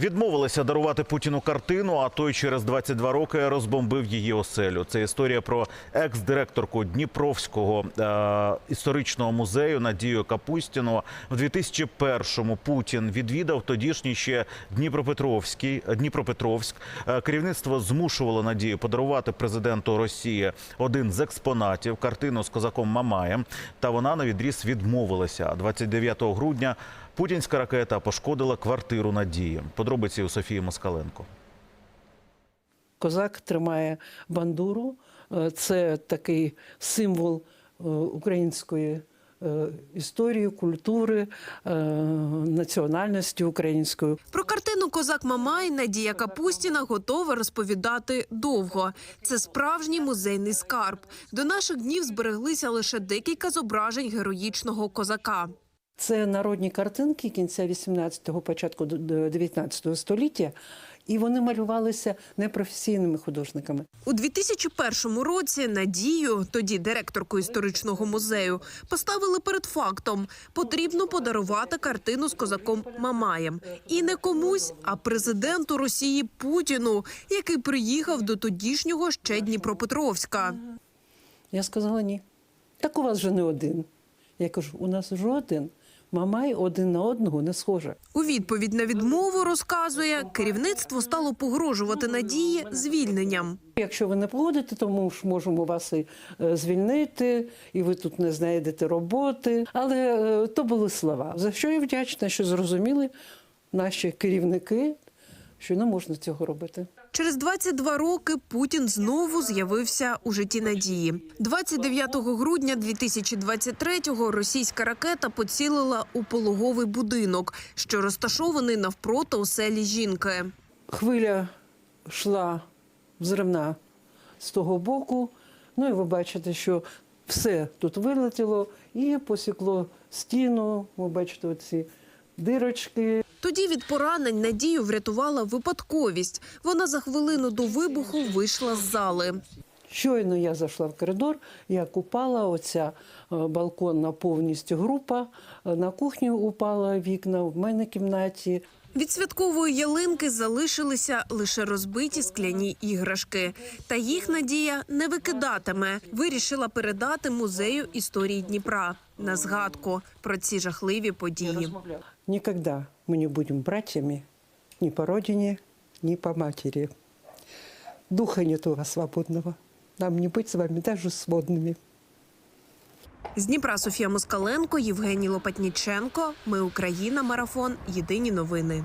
Відмовилися дарувати Путіну картину, а той через 22 роки розбомбив її оселю. Це історія про екс-директорку Дніпровського е- історичного музею Надію Капустіну. В 2001-му Путін відвідав тодішній ще Дніпропетровський Дніпропетровськ. Е, Керівництво змушувало Надію подарувати президенту Росії один з експонатів картину з козаком Мамаєм. Та вона на відріз відмовилася. 29 грудня путінська ракета пошкодила квартиру Надії. Подробиці у Софії Москаленко. Козак тримає бандуру. Е, Це такий символ е, української е, історії, культури, національності української. Про картину Козак Мамай Надія Капустіна готова розповідати довго. Це справжній музейний скарб. До наших днів збереглися лише декілька зображень героїчного козака. Це народні картинки кінця 18-го, початку 19 століття, і вони малювалися непрофесійними художниками. У 2001 році Надію, тоді директорку історичного музею, поставили перед фактом: потрібно подарувати картину з козаком Мамаєм. І не комусь, а президенту Росії Путіну, який приїхав до тодішнього ще Дніпропетровська. Я сказала ні. Так у вас же не один. Я кажу, у нас жоден. Мамай один на одного не схоже. У відповідь на відмову розказує, керівництво стало погрожувати надії звільненням. Якщо ви не погодите, то ми ж можемо вас і е, звільнити, і ви тут не знайдете роботи. Але е, то були слова. За що я вдячна, що зрозуміли наші керівники, що не можна цього робити. Через 22 роки Путін знову з'явився у житті Надії. 29 грудня 2023-го російська ракета поцілила у пологовий будинок, що розташований навпроти оселі жінки. Хвиля йшла взривна з того боку. Ну і ви бачите, що все тут вилетіло і посікло стіну. Ви бачите оці дирочки. Тоді від поранень Надію врятувала випадковість. Вона за хвилину до вибуху вийшла з зали. Щойно я зайшла в коридор, як упала оця е, балконна повністю група. Е, На кухню упала вікна, в мене кімнаті. Від святкової ялинки залишилися лише розбиті скляні іграшки. Та їх Надія не викидатиме. Вирішила передати музею історії Дніпра на згадку про ці жахливі події. Никогда мы не будем братьями ни по родине, ни по матери. Духа нету свободного. Нам не быть с вами даже сводными. З Дніпра Софія Москаленко, Євгеній Лопатніченко. Ми Україна. Марафон. Єдині новини.